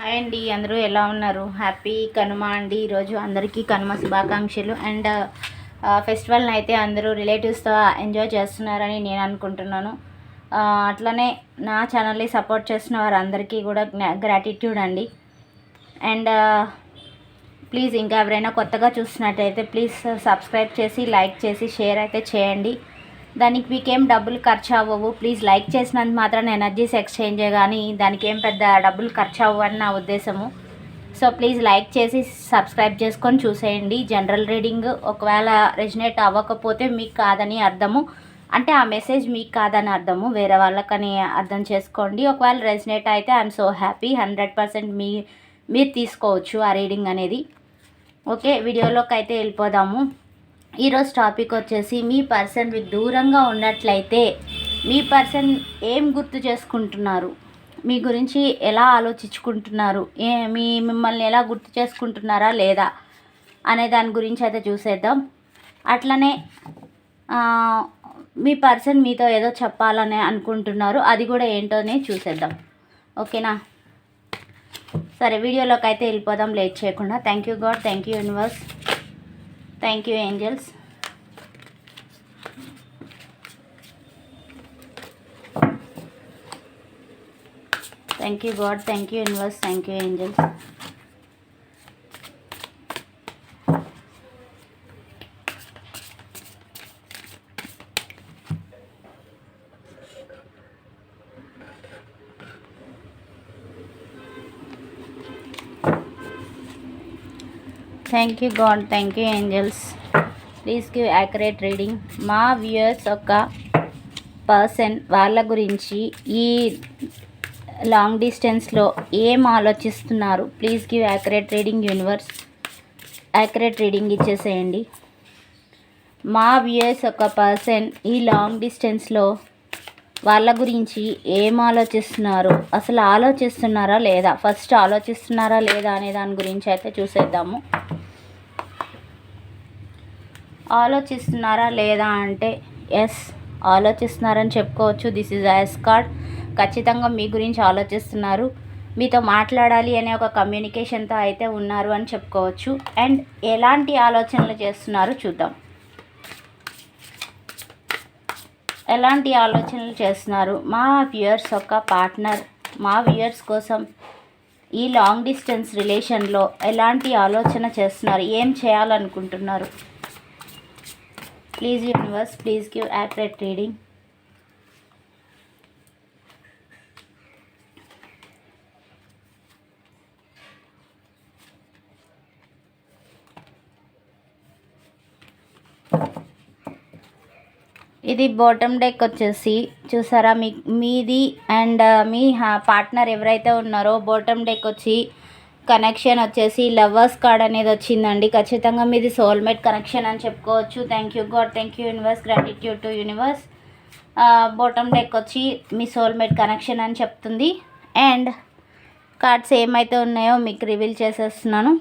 Hi అండి అందరూ ఎలా ఉన్నారు? హ్యాపీ కనుమ అండి. ఈరోజు అందరికీ కనుమ శుభాకాంక్షలు. అండ్ ఫెస్టివల్ని అయితే అందరూ రిలేటివ్స్తో ఎంజాయ్ చేస్తున్నారని నేను అనుకుంటున్నాను. అట్లనే నా ఛానల్ని సపోర్ట్ చేసిన వారందరికీ కూడా గ్రాటిట్యూడ్ అండి. అండ్ ప్లీజ్ ఇంకా ఎవరైనా కొత్తగా చూసినట్టయితే ప్లీజ్ సబ్స్క్రైబ్ చేసి లైక్ చేసి షేర్ అయితే చేయండి. దానికి మీకేం డబ్బులు ఖర్చు అవ్వవు ప్లీజ్ లైక్ చేసినంత మాత్రం ఎనర్జీస్ ఎక్స్చేంజే కానీ దానికి ఏం పెద్ద డబ్బులు ఖర్చు అవ్వవు అని నా ఉద్దేశము. సో ప్లీజ్ లైక్ చేసి సబ్స్క్రైబ్ చేసుకొని చూసేయండి. జనరల్ రీడింగ్ ఒకవేళ రెజినేట్ అవ్వకపోతే మీకు కాదని అర్థము. అంటే ఆ మెసేజ్ మీకు కాదని అర్థము. వేరే వాళ్ళకని అర్థం చేసుకోండి. ఒకవేళ రెజినేట్ అయితే I'm so happy. Hundred percent మీ మీరు తీసుకోవచ్చు ఆ రీడింగ్ అనేది. ఓకే వీడియోలోకి అయితే వెళ్ళిపోదాము. ఈరోజు టాపిక్ వచ్చేసి మీ పర్సన్ మీకు దూరంగా ఉన్నట్లయితే మీ పర్సన్ ఏం గుర్తు చేసుకుంటున్నారు? మీ గురించి ఎలా ఆలోచించుకుంటున్నారు? ఏ మీ మిమ్మల్ని ఎలా గుర్తు చేసుకుంటున్నారా లేదా అనే దాని గురించి అయితే చూసేద్దాం. అట్లనే మీ పర్సన్ మీతో ఏదో చెప్పాలని అనుకుంటున్నారు. అది కూడా ఏంటోనే చూసేద్దాం. ఓకేనా? సరే వీడియోలోకి అయితే వెళ్ళిపోదాం. లేట్ చేయకుండా. Thank you God. Thank you universe. Thank you angels thank you God thank you universe thank you angels thank you God thank you angels please give accurate reading మా వ్యూయర్స్ ఒక పర్సన్ వాళ్ళ గురించి ఈ long డిస్టెన్స్లో ఏం ఆలోచిస్తున్నారు? Please give accurate reading universe accurate reading ఇచ్చేసేయండి. మా వ్యూయర్స్ ఒక పర్సన్ ఈ లాంగ్ డిస్టెన్స్లో వాళ్ళ గురించి ఏం ఆలోచిస్తున్నారు? అసలు ఆలోచిస్తున్నారా లేదా? ఫస్ట్ ఆలోచిస్తున్నారా లేదా అనే దాని గురించి అయితే చూసేద్దాము. ఆలోచిస్తున్నారా లేదా అంటే ఎస్ ఆలోచిస్తున్నారని చెప్పుకోవచ్చు. This is yes card. ఖచ్చితంగా మీ గురించి ఆలోచిస్తున్నారు. మీతో మాట్లాడాలి అనే ఒక కమ్యూనికేషన్తో అయితే ఉన్నారు అని చెప్పుకోవచ్చు. అండ్ ఎలాంటి ఆలోచనలు చేస్తున్నారు చూద్దాం. ఎలాంటి ఆలోచనలు చేస్తున్నారు? మా వ్యూయర్స్ ఒక పార్ట్నర్. మా వ్యూయర్స్ కోసం ఈ లాంగ్ డిస్టెన్స్ రిలేషన్లో ఎలాంటి ఆలోచన చేస్తున్నారు? ఏం చేయాలనుకుంటున్నారు? Please universe please give accurate reading ఇది బాటమ్ డెక్ వచ్చేసి చూసారా మీ మీది అండ్ uh, మీ పార్ట్నర్ ఎవరైతే ఉన్నారో బాటమ్ డెక్ వచ్చి కనెక్షన్ వచ్చేసి లవర్స్ కార్డ్ అనేది వచ్చిందండి. ఖచ్చితంగా మీది సోల్మేట్ కనెక్షన్ అని చెప్పుకోవచ్చు. Thank you God thank you universe gratitude to universe bottom deck వచ్చి మీ సోల్మేట్ కనెక్షన్ అని చెప్తుంది. అండ్ కార్డ్స్ ఏమైతే ఉన్నాయో మీకు రివీల్ చేసేస్తున్నాను.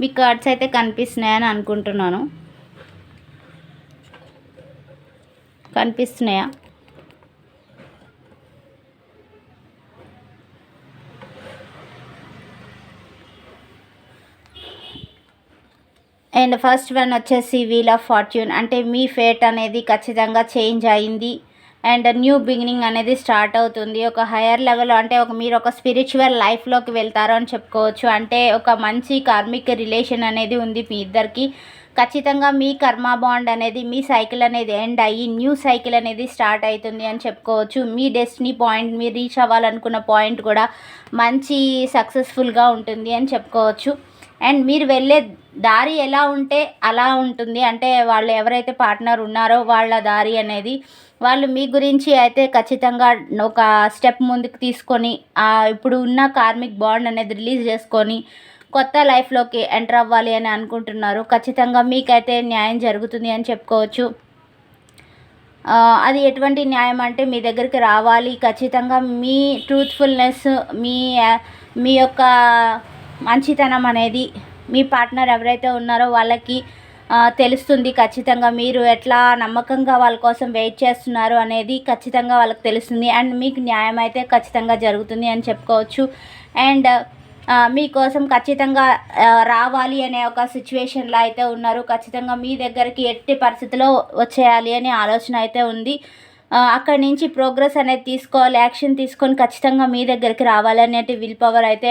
మీ కార్డ్స్ అయితే కనిపిస్తున్నాయని అనుకుంటున్నాను. కనిపిస్తున్నాయా? అండ్ ఫస్ట్ వన్ వచ్చేసి వీల్ ఆఫ్ ఫార్చ్యూన్ అంటే మీ ఫేట్ అనేది ఖచ్చితంగా చేంజ్ అయింది. అండ్ న్యూ బిగినింగ్ అనేది స్టార్ట్ అవుతుంది. ఒక హయ్యర్ లెవెల్ అంటే ఒక మీరు ఒక స్పిరిచువల్ లైఫ్లోకి వెళ్తారు అని చెప్పుకోవచ్చు. అంటే ఒక మంచి కార్మిక రిలేషన్ అనేది ఉంది మీ ఇద్దరికి. ఖచ్చితంగా మీ కర్మ బాండ్ అనేది మీ సైకిల్ అనేది ఎండ్ అయ్యి న్యూ సైకిల్ అనేది స్టార్ట్ అవుతుంది అని చెప్పుకోవచ్చు. మీ డెస్టినీ పాయింట్ మీరు రీచ్ అవ్వాలనుకున్న పాయింట్ కూడా మంచి సక్సెస్ఫుల్గా ఉంటుంది అని చెప్పుకోవచ్చు. అండ్ మీరు వెళ్ళే దారి ఎలా ఉంటే అలా ఉంటుంది. అంటే వాళ్ళు ఎవరైతే పార్ట్నర్ ఉన్నారో వాళ్ళ దారి అనేది వాళ్ళు మీ గురించి అయితే ఖచ్చితంగా ఒక స్టెప్ ముందుకు తీసుకొని ఇప్పుడు ఉన్న కార్మిక్ బాండ్ అనేది రిలీజ్ చేసుకొని కొత్త లైఫ్లోకి ఎంటర్ అవ్వాలి అని అనుకుంటున్నారు. ఖచ్చితంగా మీకైతే న్యాయం జరుగుతుంది అని చెప్పుకోవచ్చు. అది ఎటువంటి న్యాయం అంటే మీ దగ్గరికి రావాలి. ఖచ్చితంగా మీ ట్రూత్ఫుల్నెస్ మీ మీ యొక్క మంచితనం అనేది మీ పార్ట్నర్ ఎవరైతే ఉన్నారో వాళ్ళకి తెలుస్తుంది. ఖచ్చితంగా మీరు ఎట్లా నమ్మకంగా వాళ్ళ కోసం వెయిట్ చేస్తున్నారు అనేది ఖచ్చితంగా వాళ్ళకి తెలుస్తుంది. అండ్ మీకు న్యాయం అయితే ఖచ్చితంగా జరుగుతుంది అని చెప్పుకోవచ్చు. అండ్ మీకోసం ఖచ్చితంగా రావాలి అనే ఒక సిచ్యువేషన్లో అయితే ఉన్నారు. ఖచ్చితంగా మీ దగ్గరికి ఎట్టి పరిస్థితిలో వచ్చేయాలి అనే ఆలోచన అయితే ఉంది. అక్కడి నుంచి ప్రోగ్రెస్ అనేది తీసుకోవాలి యాక్షన్ తీసుకొని ఖచ్చితంగా మీ దగ్గరికి రావాలి విల్ పవర్ అయితే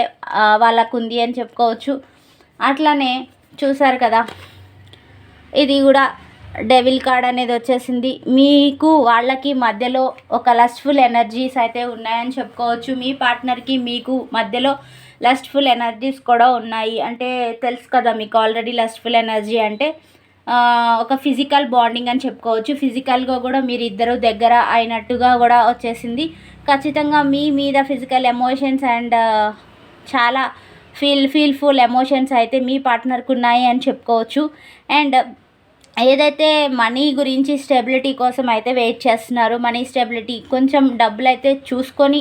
వాళ్ళకు ఉంది అని చెప్పుకోవచ్చు. అట్లానే చూసారు కదా ఇది కూడా డెవిల్ కార్డ్ అనేది వచ్చేసింది. మీకు వాళ్ళకి మధ్యలో ఒక లస్ట్ఫుల్ ఎనర్జీస్ అయితే ఉన్నాయని చెప్పుకోవచ్చు. మీ పార్ట్నర్కి మీకు మధ్యలో లస్ట్ఫుల్ ఎనర్జీస్ కూడా ఉన్నాయి. అంటే తెలుసు కదా మీకు ఆల్రెడీ లస్ట్ఫుల్ ఎనర్జీ అంటే ఒక ఫిజికల్ బాండింగ్ అని చెప్పుకోవచ్చు. ఫిజికల్గా కూడా మీరు ఇద్దరు దగ్గర అయినట్టుగా కూడా వచ్చేసింది. ఖచ్చితంగా మీ మీద ఫిజికల్ ఎమోషన్స్ అండ్ చాలా ఫీల్ ఫీల్ఫుల్ ఎమోషన్స్ అయితే మీ పార్ట్నర్కి ఉన్నాయి అని చెప్పుకోవచ్చు. అండ్ ఏదైతే మనీ గురించి స్టెబిలిటీ కోసం అయితే వెయిట్ చేస్తున్నారు మనీ స్టెబిలిటీ కొంచెం డబ్బులు అయితే చూసుకొని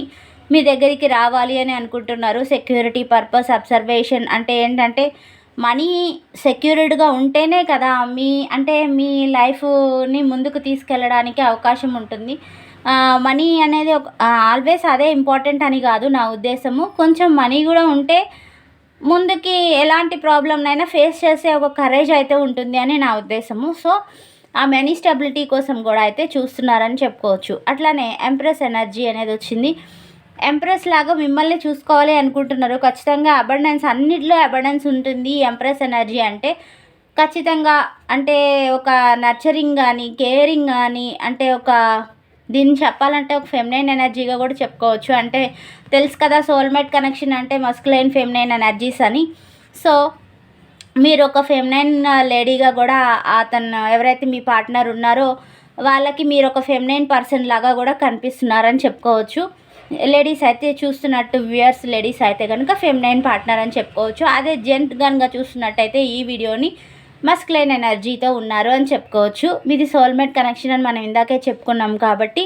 మీ దగ్గరికి రావాలి అని అనుకుంటున్నారు. సెక్యూరిటీ పర్పస్ అబ్జర్వేషన్ అంటే ఏంటంటే మనీ సెక్యూర్డ్గా ఉంటేనే కదా మీ అంటే మీ లైఫ్ని ముందుకు తీసుకెళ్ళడానికి అవకాశం ఉంటుంది. మనీ అనేది ఒక ఆల్వేస్ అదే ఇంపార్టెంట్ అని కాదు నా ఉద్దేశము. కొంచెం మనీ కూడా ఉంటే ముందుకి ఎలాంటి ప్రాబ్లంనైనా ఫేస్ చేసే ఒక కరేజ్ అయితే ఉంటుంది అని నా ఉద్దేశము. సో ఆ మనీ స్టెబిలిటీ కోసం కూడా అయితే చూస్తున్నారని చెప్పుకోవచ్చు. అట్లానే ఎంప్రెస్ ఎనర్జీ అనేది వచ్చింది. ఎంప్రెస్ లాగా మిమ్మల్ని చూసుకోవాలి అనుకుంటున్నారు. ఖచ్చితంగా అబండెన్స్ అన్నిట్లో అబండెన్స్ ఉంటుంది ఎంప్రెస్ ఎనర్జీ అంటే. ఖచ్చితంగా అంటే ఒక నర్చరింగ్ కానీ కేరింగ్ కానీ అంటే ఒక దీన్ని చెప్పాలంటే ఒక ఫెమినైన్ ఎనర్జీగా కూడా చెప్పుకోవచ్చు. అంటే తెలుసు కదా సోల్మేట్ కనెక్షన్ అంటే మస్కులైన్ ఫెమినైన్ ఎనర్జీస్ అని. సో మీరు ఒక ఫెమినైన్ లేడీగా కూడా అతను ఎవరైతే మీ పార్ట్నర్ ఉన్నారో వాళ్ళకి మీరు ఒక ఫెమినైన్ పర్సన్ లాగా కూడా కనిపిస్తున్నారని చెప్పుకోవచ్చు. లేడీస్ అయితే చూస్తున్నట్టు వ్యూయర్స్ లేడీస్ అయితే కనుక ఫెమినైన్ పార్ట్నర్ అని చెప్పుకోవచ్చు. అదే జెంట్ కనుక చూస్తున్నట్టయితే ఈ వీడియోని మస్క్లైన్ ఎనర్జీతో ఉన్నారు అని చెప్పుకోవచ్చు. మీది సోల్మేట్ కనెక్షన్ అని మనం ఇందాకే చెప్పుకున్నాం కాబట్టి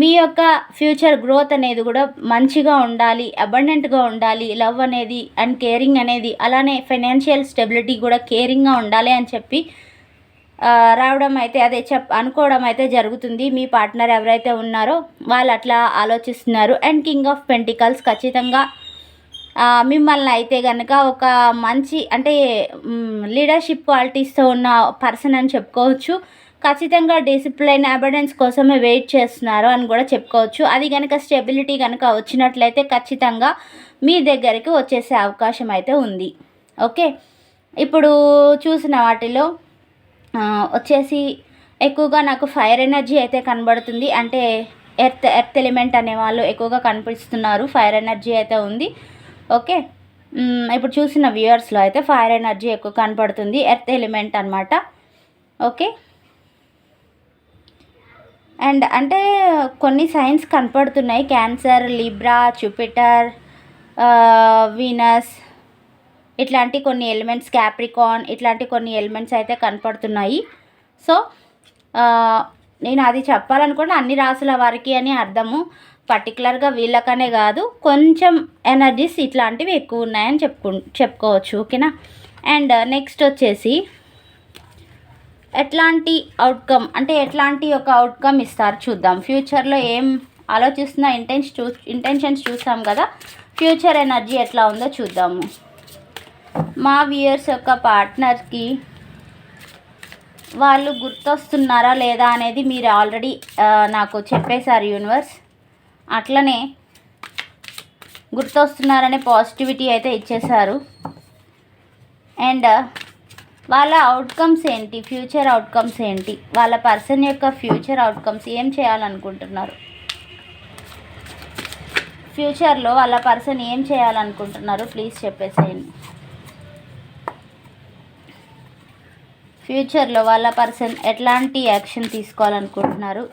మీ యొక్క ఫ్యూచర్ గ్రోత్ అనేది కూడా మంచిగా ఉండాలి అబండెంట్గా ఉండాలి లవ్ అనేది అండ్ కేరింగ్ అనేది అలానే ఫైనాన్షియల్ స్టెబిలిటీ కూడా కేరింగ్గా ఉండాలి అని చెప్పి రావడం అయితే అదే చెప్ అనుకోవడం అయితే జరుగుతుంది. మీ పార్ట్నర్ ఎవరైతే ఉన్నారో వాళ్ళు అట్లా ఆలోచిస్తున్నారు. అండ్ కింగ్ ఆఫ్ పెంటికల్స్ ఖచ్చితంగా మిమ్మల్ని అయితే కనుక ఒక మంచి అంటే లీడర్షిప్ క్వాలిటీస్తో ఉన్న పర్సన్ అని చెప్పుకోవచ్చు. ఖచ్చితంగా డిసిప్లైన్ అబడెన్స్ కోసమే వెయిట్ చేస్తున్నారు అని కూడా చెప్పుకోవచ్చు. అది కనుక స్టెబిలిటీ కనుక వచ్చినట్లయితే ఖచ్చితంగా మీ దగ్గరికి వచ్చేసే అవకాశం అయితే ఉంది. ఓకే? ఇప్పుడు చూసిన వాటిలో వచ్చేసి ఎక్కువగా నాకు ఫైర్ ఎనర్జీ అయితే కనబడుతుంది. అంటే ఎర్త్ ఎర్త్ ఎలిమెంట్ అనే వాళ్ళు ఎక్కువగా కనిపిస్తున్నారు. ఫైర్ ఎనర్జీ అయితే ఉంది. ఓకే ఇప్పుడు చూసిన వ్యూవర్స్లో అయితే ఫైర్ ఎనర్జీ ఎక్కువ కనపడుతుంది ఎర్త్ ఎలిమెంట్ అనమాట ఓకే అండ్ అంటే కొన్ని సైన్స్ కనపడుతున్నాయి. క్యాన్సర్ లిబ్రా జూపిటర్ వీనస్ ఇట్లాంటి కొన్ని ఎలిమెంట్స్ క్యాప్రికాన్ ఇట్లాంటి కొన్ని ఎలిమెంట్స్ అయితే కనపడుతున్నాయి. సో నేను అది చెప్పాలనుకుంటే అన్ని రాసుల వారికి అని అర్థము. పర్టికులర్గా వీళ్ళకనే కాదు కొంచెం ఎనర్జీస్ ఇట్లాంటివి ఎక్కువ ఉన్నాయని చెప్పుకు చెప్పుకోవచ్చు ఓకేనా? అండ్ నెక్స్ట్ uh, వచ్చేసి ఎట్లాంటి అవుట్కమ్ అంటే ఎట్లాంటి ఒక అవుట్కమ్ ఇస్తారు చూద్దాం. ఫ్యూచర్లో ఏం ఆలోచిస్తున్న ఇంటెన్స్ చూ ఇంటెన్షన్స్ చూస్తాం కదా. ఫ్యూచర్ ఎనర్జీ ఎట్లా ఉందో చూద్దాము. మా వ్యూయర్స్ యొక్క పార్ట్నర్కి వాళ్ళు గుర్తొస్తున్నారా లేదా అనేది మీరు ఆల్రెడీ నాకు చెప్పేశారు యూనివర్స్ అట్లనే గుర్తొస్తున్నారనే పాజిటివిటీ అయితే ఇచ్చేశారు. అండ్ వాళ్ళ అవుట్కమ్స్ ఏంటి? ఫ్యూచర్ అవుట్కమ్స్ ఏంటి? వాళ్ళ పర్సన్ యొక్క ఫ్యూచర్ అవుట్కమ్స్ ఏం చేయాలనుకుంటున్నారు? ఫ్యూచర్లో వాళ్ళ పర్సన్ ఏం చేయాలనుకుంటున్నారు? ప్లీజ్ చెప్పేసేయండి. ఫ్యూచర్లో వాళ్ళ పర్సన్ ఎట్లాంటి యాక్షన్ తీసుకోవాలనుకుంటున్నారు?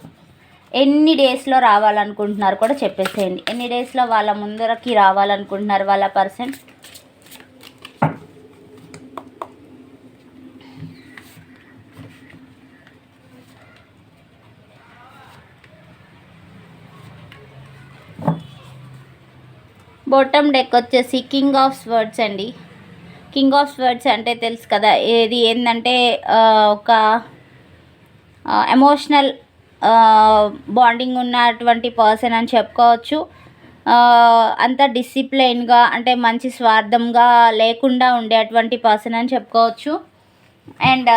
ఎన్ని డేస్లో రావాలనుకుంటున్నారు కూడా చెప్పేసేయండి. ఎన్ని డేస్లో వాళ్ళ ముందరకి రావాలనుకుంటున్నారు వాళ్ళ పర్సన్? బొటమ్ డెక్ వచ్చేసి కింగ్ ఆఫ్ స్వర్డ్స్ అండి. కింగ్ ఆఫ్ స్వర్డ్స్ అంటే తెలుసు కదా ఏది ఏంటంటే ఒక ఎమోషనల్ బాండింగ్ ఉన్నటువంటి పర్సన్ అని చెప్పుకోవచ్చు. అంత డిసిప్లైన్గా అంటే మంచి స్వార్థంగా లేకుండా ఉండేటువంటి పర్సన్ అని చెప్పుకోవచ్చు. అండ్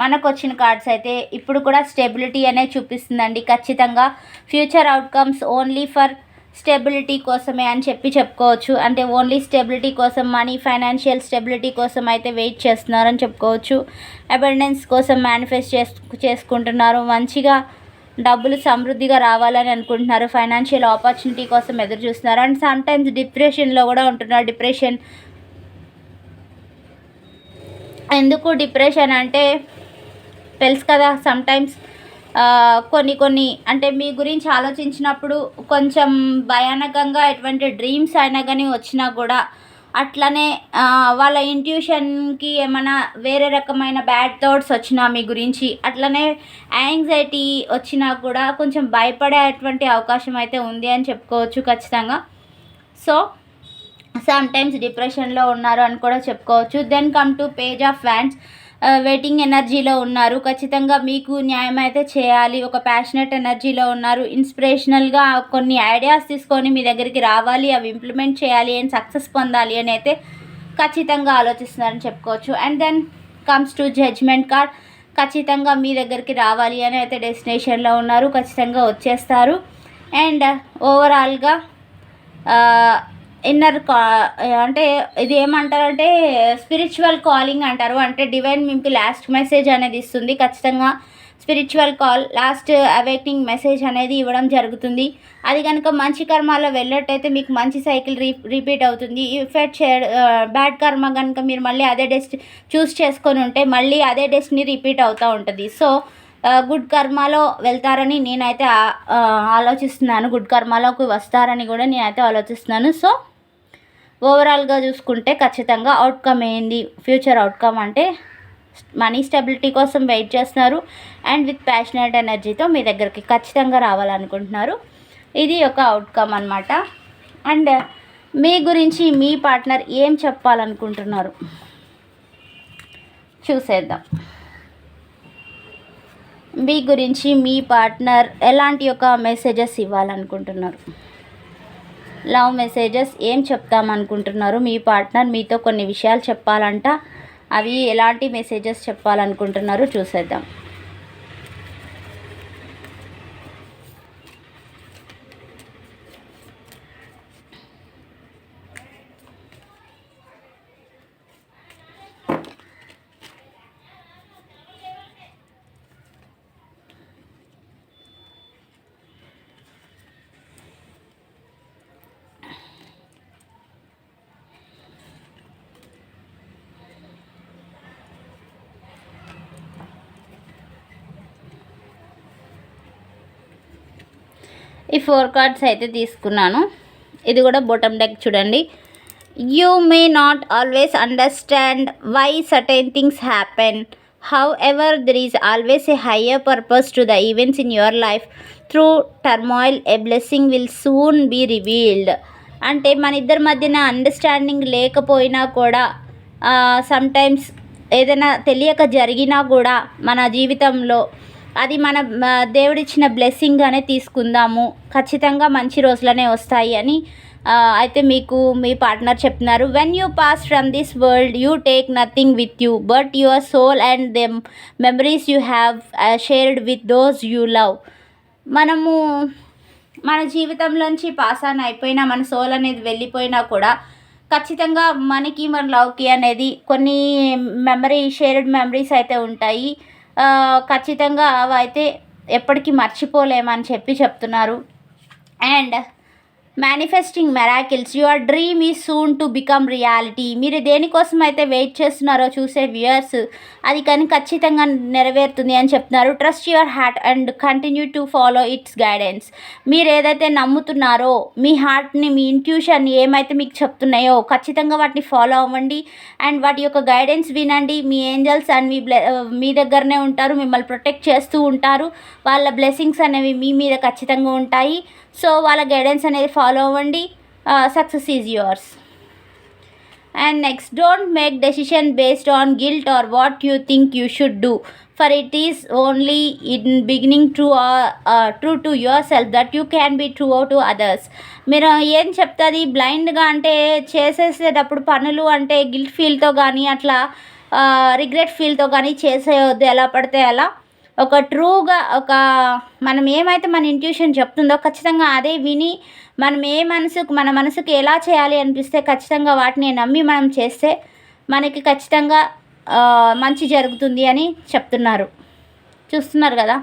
మనకు వచ్చిన కార్డ్స్ అయితే ఇప్పుడు కూడా స్టెబిలిటీ అనేది చూపిస్తుందండి. ఖచ్చితంగా future outcomes only for stability కోసమే అని చెప్పి చెప్పుకోవచ్చు. అంటే ఓన్లీ స్టెబిలిటీ కోసం మనీ ఫైనాన్షియల్ స్టెబిలిటీ కోసం అయితే వెయిట్ చేస్తున్నారని చెప్పుకోవచ్చు. అబెండెన్స్ కోసం మేనిఫెస్ట్ చేసు చేసుకుంటున్నారు. మంచిగా డబ్బులు సమృద్ధిగా రావాలని అనుకుంటున్నారు. ఫైనాన్షియల్ ఆపర్చునిటీ కోసం ఎదురు చూస్తున్నారు. అండ్ సమ్ టైమ్స్ డిప్రెషన్లో కూడా ఉంటున్నారు. డిప్రెషన్ ఎందుకు డిప్రెషన్ అంటే తెలుసు కదా? సమ్టైమ్స్ కొన్ని కొన్ని అంటే మీ గురించి ఆలోచించినప్పుడు కొంచెం భయానకంగా ఎటువంటి డ్రీమ్స్ అయినా కానీ వచ్చినా కూడా అట్లనే వాళ్ళ ఇంట్యూషన్కి ఏమైనా వేరే రకమైన బ్యాడ్ థాట్స్ వచ్చినా మీ గురించి అట్లనే యాంగ్జైటీ వచ్చినా కూడా కొంచెం భయపడేటువంటి అవకాశం అయితే ఉంది అని చెప్పుకోవచ్చు ఖచ్చితంగా. సో సమ్ టైమ్స్ డిప్రెషన్లో ఉన్నారు అని కూడా చెప్పుకోవచ్చు. Then come to page of fans waiting ఎనర్జీలో ఉన్నారు. ఖచ్చితంగా మీకు న్యాయం అయితే చేయాలి. ఒక ప్యాషనెట్ ఎనర్జీలో ఉన్నారు. ఇన్స్పిరేషనల్గా కొన్ని ఐడియాస్ తీసుకొని మీ దగ్గరికి రావాలి. అవి ఇంప్లిమెంట్ చేయాలి. అండ్ సక్సెస్ పొందాలి అని అయితే ఖచ్చితంగా ఆలోచిస్తున్నారని చెప్పుకోవచ్చు. And then comes to judgement card ఖచ్చితంగా మీ దగ్గరికి రావాలి అని అయితే డెస్టినేషన్లో ఉన్నారు. ఖచ్చితంగా వచ్చేస్తారు. అండ్ ఓవరాల్గా ఇన్నర్ కా అంటే ఇది ఏమంటారంటే స్పిరిచువల్ కాలింగ్ అంటారు. అంటే డివైన్ మీకు లాస్ట్ మెసేజ్ అనేది ఇస్తుంది. ఖచ్చితంగా spiritual call last awakening message అనేది ఇవ్వడం జరుగుతుంది. అది కనుక మంచి కర్మలో వెళ్ళేటైతే మీకు మంచి సైకిల్ రీ రిపీట్ అవుతుంది. ఇఫెక్ట్ చే బ్యాడ్ కర్మ కనుక మీరు మళ్ళీ అదే డెస్ట్ చూస్ చేసుకొని ఉంటే మళ్ళీ అదే డెస్ట్ని రిపీట్ అవుతూ ఉంటుంది. సో గుడ్ కర్మలో వెళ్తారని నేనైతే ఆలోచిస్తున్నాను. గుడ్ కర్మలోకి వస్తారని కూడా నేనైతే ఆలోచిస్తున్నాను. సో ఓవరాల్గా చూసుకుంటే ఖచ్చితంగా అవుట్కమ్ ఏంది? ఫ్యూచర్ అవుట్కమ్ అంటే మనీ స్టెబిలిటీ కోసం వెయిట్ చేస్తున్నారు. అండ్ విత్ ప్యాషనేట్ ఎనర్జీతో మీ దగ్గరికి ఖచ్చితంగా రావాలనుకుంటున్నారు. ఇది ఒక అవుట్కమ్ అనమాట అండ్ మీ గురించి మీ పార్ట్నర్ ఏం చెప్పాలనుకుంటున్నారు? చూసేద్దాం. మీ గురించి మీ పార్ట్నర్ ఎలాంటి ఒక మెసేజెస్ ఇవ్వాలనుకుంటున్నారు? లవ్ మెసేజెస్ ఏం చెప్తామనుకుంటున్నారు మీ పార్ట్నర్ మీతో కొన్ని విషయాలు చెప్పాలంట. అవి ఎలాంటి మెసేజెస్ చెప్పాలనుకుంటున్నారు? చూసేద్దాం. ఫోర్ కార్డ్స్ అయితే తీసుకున్నాను. ఇది కూడా బొటమ్ డెక్ చూడండి. You may not always understand why certain things happen however there is always a higher purpose to the events in your life through turmoil a blessing will soon be revealed అంటే మన ఇద్దరి మధ్యన understanding లేకపోయినా కూడా sometimes ఏదైనా తెలియక జరిగినా కూడా మన జీవితంలో అది మన దేవుడిచ్చిన బ్లెస్సింగ్గానే తీసుకుందాము. ఖచ్చితంగా మంచి రోజులనే వస్తాయి అని అయితే మీకు మీ పార్ట్నర్ చెప్తున్నారు. When you pass from this world you take nothing with you but your soul and them memories you have shared with those you love మనము మన జీవితంలోంచి పాస్ ఆన్ అయిపోయినా మన సోల్ అనేది వెళ్ళిపోయినా కూడా ఖచ్చితంగా మనకి మన లవ్కి అనేది కొన్ని మెమరీ షేర్డ్ మెమరీస్ అయితే ఉంటాయి. ఖచ్చితంగా అవి అయితే ఎప్పటికీ మర్చిపోలేమని చెప్పి చెప్తున్నారు. And manifesting miracles your dream is soon to become reality మీరు దేనికోసం అయితే వెయిట్ చేస్తున్నారో చూసే వ్యూయర్స్ అది కానీ ఖచ్చితంగా నెరవేరుతుంది అని చెప్తున్నారు. Trust your heart and continue to follow its guidance మీరు ఏదైతే నమ్ముతున్నారో మీ హార్ట్ని మీ ఇంట్యూషన్ ఏమైతే మీకు చెప్తున్నాయో ఖచ్చితంగా వాటిని ఫాలో అవ్వండి. అండ్ వాటి యొక్క గైడెన్స్ వినండి. మీ ఏంజల్స్ అండ్ మీ బ్లె మీ దగ్గరనే ఉంటారు. మిమ్మల్ని ప్రొటెక్ట్ చేస్తూ ఉంటారు. వాళ్ళ బ్లెస్సింగ్స్ అనేవి మీ మీద ఖచ్చితంగా ఉంటాయి. సో వాళ్ళ గైడెన్స్ అనేది ఫాలో అవ్వండి. Success is yours and next don't make decision based on guilt or what you think you should do for it is only in beginning true true to your self that you can be true to others మీరు ఏం చెప్తుంది? బ్లైండ్గా అంటే చేసేసేటప్పుడు పనులు అంటే guilt ఫీల్తో కానీ అట్లా regret ఫీల్తో కానీ చేసేయొద్దు. ఎలా పడితే అలా. ఒక ట్రూగా ఒక మనం ఏమైతే మన ఇంట్యూషన్ చెప్తుందో ఖచ్చితంగా అదే విని మనం ఏ మనసుకు మన మనసుకు ఎలా చేయాలి అనిపిస్తే ఖచ్చితంగా వాటిని నమ్మి మనం చేస్తే మనకి ఖచ్చితంగా మంచి జరుగుతుంది అని చెప్తున్నారు. చూస్తున్నారు కదా?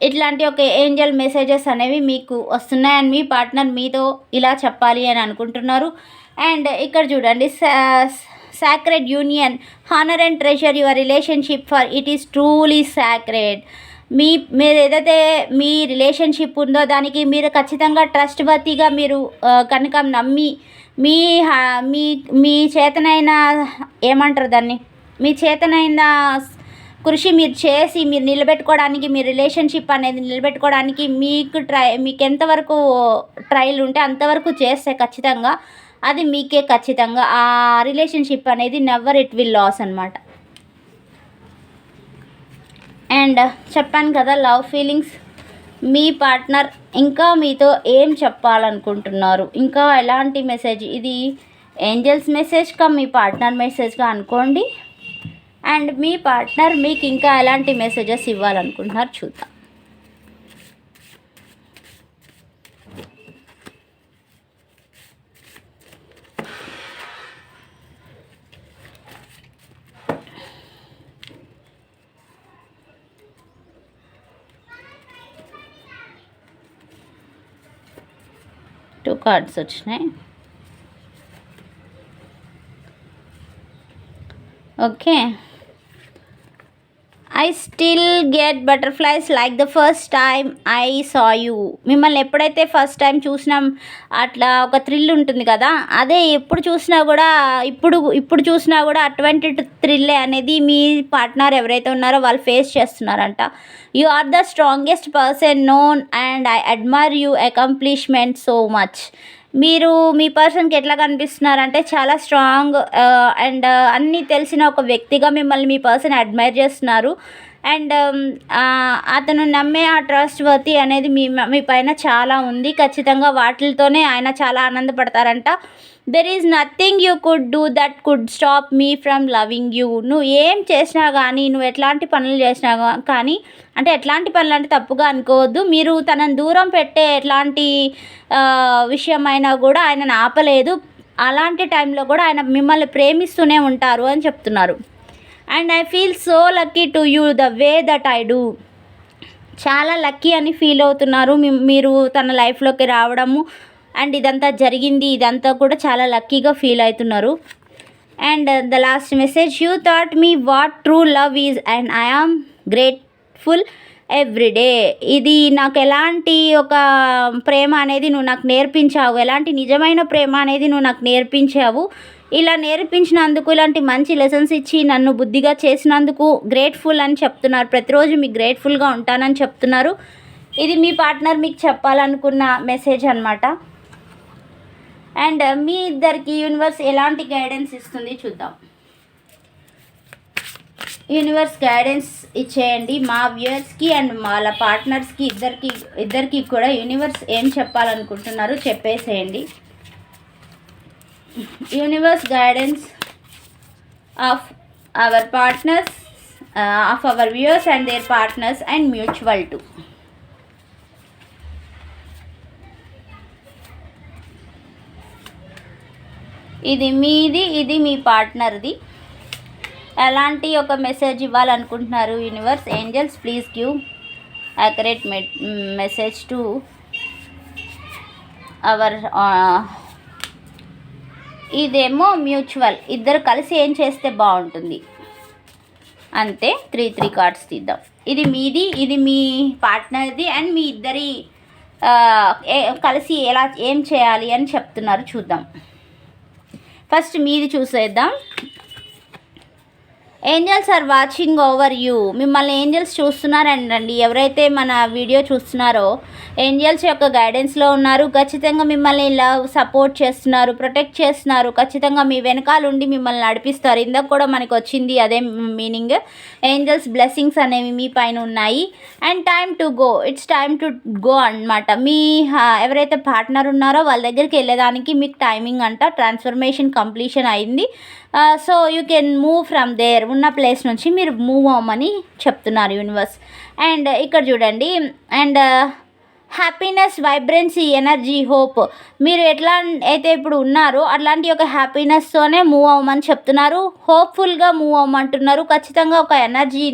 ఇట్లాంటి ఒక ఏంజల్ మెసేజెస్ అనేవి మీకు వస్తున్నాయి అండ్ మీ పార్ట్నర్ మీతో ఇలా చెప్పాలి అని అనుకుంటున్నారు. అండ్ ఇక్కడ చూడండి sacred union honour and treasure your relationship for it is truly sacred మీ మీరు ఏదైతే మీ రిలేషన్షిప్ ఉందో దానికి మీరు ఖచ్చితంగా ట్రస్ట్ వర్తీగా మీరు కనుక నమ్మి మీ మీ మీ చేతనైన ఏమంటారు దాన్ని? మీ చేతనైన కృషి మీరు చేసి మీరు నిలబెట్టుకోవడానికి మీ రిలేషన్షిప్ అనేది నిలబెట్టుకోవడానికి మీకు ట్రై మీకు ఎంతవరకు ట్రయల్ ఉంటే అంతవరకు చేస్తే ఖచ్చితంగా అది మీకే ఖచ్చితంగా. ఆ రిలేషన్షిప్ అనేది నెవర్ ఇట్ విల్ లాస్ అనమాట అండ్ చెప్పాను కదా లవ్ ఫీలింగ్స్ మీ పార్ట్నర్ ఇంకా మీతో ఏం చెప్పాలనుకుంటున్నారు? ఇంకా ఎలాంటి మెసేజ్ ఇది ఏంజల్స్ మెసేజ్గా మీ పార్ట్నర్ మెసేజ్గా అనుకోండి. అండ్ మీ పార్ట్నర్ మీకు ఇంకా ఎలాంటి మెసేజెస్ ఇవ్వాలనుకుంటున్నారు చూద్దాం. టూ కార్డ్స్ వచ్చినాయి okay I still get butterflies like the first time I saw you మిమ్మల్ని ఎప్పుడైతే ఫస్ట్ టైం చూసినాం అట్లా ఒక థ్రిల్ ఉంటుంది కదా? అదే ఎప్పుడు చూసినా కూడా ఇప్పుడు ఇప్పుడు చూసినా కూడా అటువంటి థ్రిల్లే అనేది మీ పార్ట్నర్ ఎవరైతే ఉన్నారో వాళ్ళు ఫేస్ చేస్తున్నారంట. You are the strongest person known and I admire you accomplishment so much మీరు మీ పర్సన్కి ఎట్లా కనిపిస్తున్నారంటే చాలా స్ట్రాంగ్ అండ్ అన్నీ తెలిసిన ఒక వ్యక్తిగా మిమ్మల్ని మీ పర్సన్ అడ్మైర్ చేస్తున్నారు. అండ్ um, అతను నమ్మే ఆ ట్రస్ట్ వర్తి అనేది మీ మీ పైన చాలా ఉంది. ఖచ్చితంగా వాటితోనే ఆయన చాలా ఆనందపడతారంట. There is nothing you could do that could stop me from loving you నువ్వు ఏం చేసినా కానీ నువ్వు ఎట్లాంటి పనులు చేసినా కానీ అంటే ఎట్లాంటి పనులు అంటే తప్పుగా అనుకోవద్దు. మీరు తనని దూరం పెట్టే ఎట్లాంటి విషయమైనా కూడా ఆయనను ఆపలేదు. అలాంటి టైంలో కూడా ఆయన మిమ్మల్ని ప్రేమిస్తూనే ఉంటారు అని చెప్తున్నారు. And I feel so lucky to you the way that I do చాలా లక్కీ అని ఫీల్ అవుతున్నారు. మీరు తన లైఫ్లోకి రావడము అండ్ ఇదంతా జరిగింది. ఇదంతా కూడా చాలా లక్కీగా ఫీల్ అవుతున్నారు. And the last message you thought me what true love is and I am grateful everyday ఇది నాకు ఎలాంటి ఒక ప్రేమ అనేది నువ్వు నాకు నేర్పించావు ఎలాంటి నిజమైన ప్రేమ అనేది నువ్వు నాకు నేర్పించావు? ఇలా నేర్పించినందుకు ఇలాంటి మంచి లెసన్స్ ఇచ్చి నన్ను బుద్ధిగా చేసినందుకు గ్రేట్ఫుల్ అని చెప్తున్నారు. ప్రతిరోజు మీకు గ్రేట్ఫుల్గా ఉంటానని చెప్తున్నారు. ఇది మీ పార్ట్నర్ మీకు చెప్పాలనుకున్న మెసేజ్ అనమాట అండ్ మీ ఇద్దరికి యూనివర్స్ ఎలాంటి గైడెన్స్ ఇస్తుంది చూద్దాం. యూనివర్స్ గైడెన్స్ ఇచ్చేయండి. మా వ్యూయర్స్కి అండ్ వాళ్ళ పార్ట్నర్స్కి ఇద్దరికి ఇద్దరికి కూడా యూనివర్స్ ఏం చెప్పాలనుకుంటున్నారో చెప్పేసేయండి. Universe guidance of our partners of our viewers and there partners and mutual to ఇది మీది ఇది మీ పార్ట్నర్ది. ఎలాంటి ఒక message ఇవ్వాలనుకుంటున్నారు universe? Angels please give accurate message to our ఇదేమో మ్యూచువల్. ఇద్దరు కలిసి ఏం చేస్తే బాగుంటుంది? అంతే త్రీ త్రీ కార్డ్స్ తీద్దాం. ఇది మీది ఇది మీ పార్ట్నర్ది అండ్ మీ ఇద్దరి ఏ- కలిసి ఎలా ఏం చేయాలి అని చెప్తున్నారు చూద్దాం. ఫస్ట్ మీది చూసేద్దాం. Angels are watching over you మిమ్మల్ని ఏంజల్స్ చూస్తున్నారండి ఎవరైతే మన వీడియో చూస్తున్నారో ఏంజల్స్ యొక్క గైడెన్స్లో ఉన్నారు. ఖచ్చితంగా మిమ్మల్ని లవ్ సపోర్ట్ చేస్తున్నారు ప్రొటెక్ట్ చేస్తున్నారు. ఖచ్చితంగా మీ వెనకాల ఉండి మిమ్మల్ని నడిపిస్తారు. ఇందాక కూడా మనకు వచ్చింది అదే మీనింగ్ ఏంజల్స్ బ్లెస్సింగ్స్ అనేవి మీ పైన ఉన్నాయి. And time to go it's time to go అన్నమాట. మీ ఎవరైతే పార్ట్నర్ ఉన్నారో వాళ్ళ దగ్గరికి వెళ్ళేదానికి మీకు టైమింగ్ అంట. ట్రాన్స్ఫర్మేషన్ కంప్లీషన్ అయింది. So you can move from there ఉన్న ప్లేస్ నుంచి మీరు మూవ్ అవ్వమని చెప్తున్నారు యూనివర్స్. అండ్ ఇక్కడ చూడండి and happiness vibrancy energy hope మీరు ఎట్లా అయితే ఇప్పుడు ఉన్నారో అట్లాంటి ఒక హ్యాపీనెస్తోనే మూవ్ అవ్వమని చెప్తున్నారు. హోప్ఫుల్గా మూవ్ అవ్వమంటున్నారు. ఖచ్చితంగా ఒక energy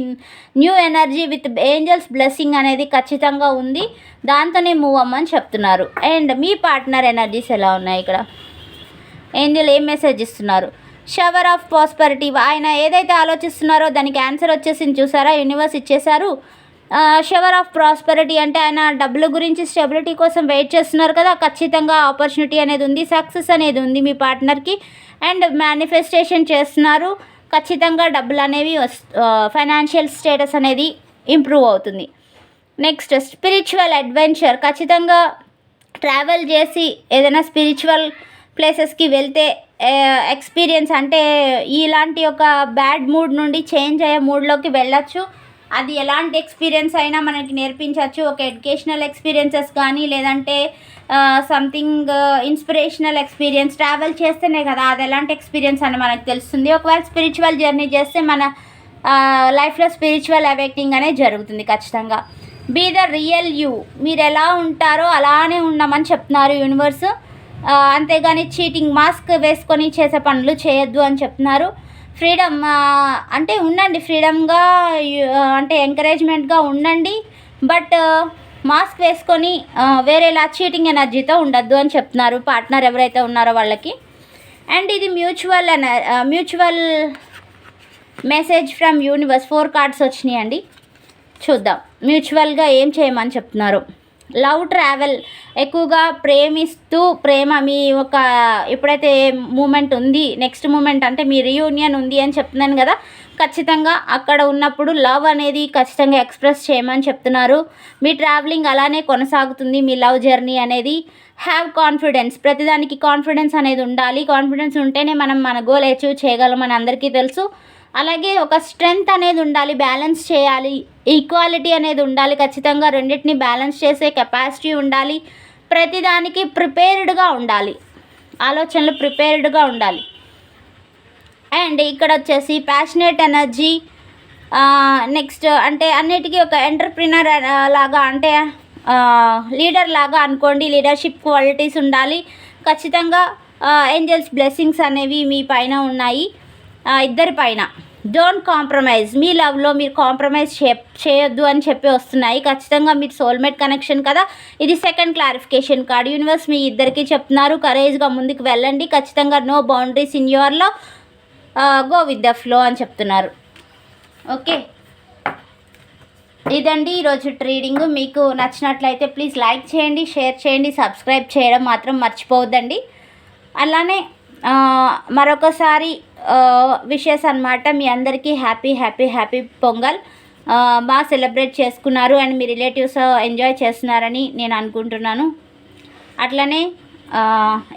new energy with angels blessing అనేది ఖచ్చితంగా ఉంది. దాంతోనే మూవ్ అవ్వమని చెప్తున్నారు. అండ్ మీ పార్ట్నర్ ఎనర్జీస్ ఎలా ఉన్నాయి ఇక్కడ? ఏంజల్ ఏం మెసేజ్ ఇస్తున్నారు? Shower of prosperity. ఆయన ఏదైతే ఆలోచిస్తున్నారో దానికి ఆన్సర్ వచ్చేసింది చూసారా? యూనివర్స్ ఇచ్చేశారు. షవర్ ఆఫ్ ప్రాస్పరిటీ అంటే ఆయన డబ్బుల గురించి స్టెబిలిటీ కోసం వెయిట్ చేస్తున్నారు కదా. ఖచ్చితంగా ఆపర్చునిటీ అనేది ఉంది సక్సెస్ అనేది ఉంది మీ పార్ట్నర్కి. అండ్ మేనిఫెస్టేషన్ చేస్తున్నారు. ఖచ్చితంగా డబ్బులు అనేవి ఫైనాన్షియల్ స్టేటస్ అనేది ఇంప్రూవ్ అవుతుంది. Next spiritual adventure. ఖచ్చితంగా ట్రావెల్ చేసి ఏదైనా స్పిరిచువల్ ప్లేసెస్కి వెళ్తే ఎక్స్పీరియన్స్ అంటే ఇలాంటి ఒక బ్యాడ్ మూడ్ నుండి చేంజ్ అయ్యే మూడ్లోకి వెళ్ళొచ్చు. అది ఎలాంటి ఎక్స్పీరియన్స్ అయినా మనకి నేర్పించవచ్చు ఒక ఎడ్యుకేషనల్ ఎక్స్పీరియన్సెస్ కానీ లేదంటే సంథింగ్ ఇన్స్పిరేషనల్ ఎక్స్పీరియన్స్ ట్రావెల్ చేస్తేనే కదా అది ఎలాంటి ఎక్స్పీరియన్స్ అని మనకు తెలుస్తుంది. ఒకవేళ స్పిరిచువల్ జర్నీ చేస్తే మన లైఫ్లో స్పిరిచువల్ అవేక్టింగ్ అనేది జరుగుతుంది ఖచ్చితంగా. బీ ద రియల్ యూ మీరు ఎలా ఉంటారో అలానే ఉండమని చెప్తున్నారు యూనివర్స్ అంతేగాని చీటింగ్ మాస్క్ వేసుకొని చేసే పనులు చేయొద్దు అని చెప్తున్నారు. ఫ్రీడమ్ అంటే ఉండండి ఫ్రీడమ్గా అంటే ఎంకరేజ్మెంట్గా ఉండండి. బట్ మాస్క్ వేసుకొని వేరేలా చీటింగ్ ఎనర్జీతో ఉండొద్దు అని చెప్తున్నారు పార్ట్నర్ ఎవరైతే ఉన్నారో వాళ్ళకి. అండ్ ఇది mutual mutual message from universe. Four cards వచ్చినాయండి. చూద్దాం. మ్యూచువల్గా ఏం చేయమని చెప్తున్నారు. లవ్ ట్రావెల్ ఎక్కువగా ప్రేమిస్తూ ప్రేమ మీ ఒక ఎప్పుడైతే మూమెంట్ ఉంది నెక్స్ట్ మూమెంట్ అంటే మీ రీయూనియన్ ఉంది అని చెప్తున్నాను కదా ఖచ్చితంగా అక్కడ ఉన్నప్పుడు లవ్ అనేది ఖచ్చితంగా ఎక్స్ప్రెస్ చేయమని చెప్తున్నారు. మీ ట్రావెలింగ్ అలానే కొనసాగుతుంది మీ లవ్ జర్నీ అనేది. హ్యావ్ కాన్ఫిడెన్స్ ప్రతిదానికి కాన్ఫిడెన్స్ అనేది ఉండాలి. కాన్ఫిడెన్స్ ఉంటేనే మనం మన గోల్ అచీవ్ చేయగలమని అందరికీ తెలుసు. అలాగే ఒక స్ట్రెంగ్త్ అనేది ఉండాలి. బ్యాలెన్స్ చేయాలి. ఈక్వాలిటీ అనేది ఉండాలి. ఖచ్చితంగా రెండింటిని బ్యాలెన్స్ చేసే కెపాసిటీ ఉండాలి. ప్రతిదానికి ప్రిపేర్డ్గా ఉండాలి. ఆలోచనలు ప్రిపేర్డ్గా ఉండాలి. అండ్ ఇక్కడ వచ్చేసి ప్యాషనేట్ ఎనర్జీ నెక్స్ట్ అంటే అన్నిటికీ ఒక ఎంటర్ప్రినర్ లాగా అంటే లీడర్ లాగా అనుకోండి లీడర్షిప్ క్వాలిటీస్ ఉండాలి. ఖచ్చితంగా ఏంజల్స్ బ్లెస్సింగ్స్ అనేవి మీ పైన ఉన్నాయి. ఇద్దరి పైన. డోంట్ కాంప్రమైజ్ మీ లవ్లో మీరు కాంప్రమైజ్ చే చేయొద్దు అని చెప్పి వస్తున్నాయి. ఖచ్చితంగా మీరు సోల్మేట్ కనెక్షన్ కదా. ఇది సెకండ్ క్లారిఫికేషన్ కార్డ్ యూనివర్స్ మీ ఇద్దరికి చెప్తున్నారు. కరేజ్గా ముందుకు వెళ్ళండి. ఖచ్చితంగా నో బౌండరీస్ ఇన్ యువర్లో గో విత్ ద ఫ్లో అని చెప్తున్నారు. ఓకే ఇదండి ఈరోజు ట్రీడింగ్. మీకు నచ్చినట్లయితే ప్లీజ్ లైక్ చేయండి షేర్ చేయండి సబ్స్క్రైబ్ చేయడం మాత్రం మర్చిపోవద్దండి. అలానే మరొకసారి విషెస్ అన్నమాట. మీ అందరికీ హ్యాపీ హ్యాపీ హ్యాపీ పొంగల్. బాగా సెలబ్రేట్ చేసుకున్నారు అండ్ మీ రిలేటివ్స్ ఎంజాయ్ చేస్తున్నారని నేను అనుకుంటున్నాను. అట్లనే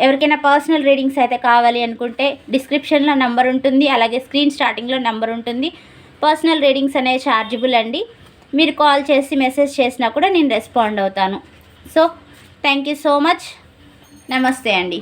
ఎవరికైనా పర్సనల్ రీడింగ్స్ అయితే కావాలి అనుకుంటే డిస్క్రిప్షన్లో నెంబర్ ఉంటుంది అలాగే స్క్రీన్ స్టార్టింగ్లో నెంబర్ ఉంటుంది. పర్సనల్ రీడింగ్స్ అనేవి ఛార్జబుల్ అండి. మీరు కాల్ చేసి మెసేజ్ చేసినా కూడా నేను రెస్పాండ్ అవుతాను. So thank you so much నమస్తే అండి.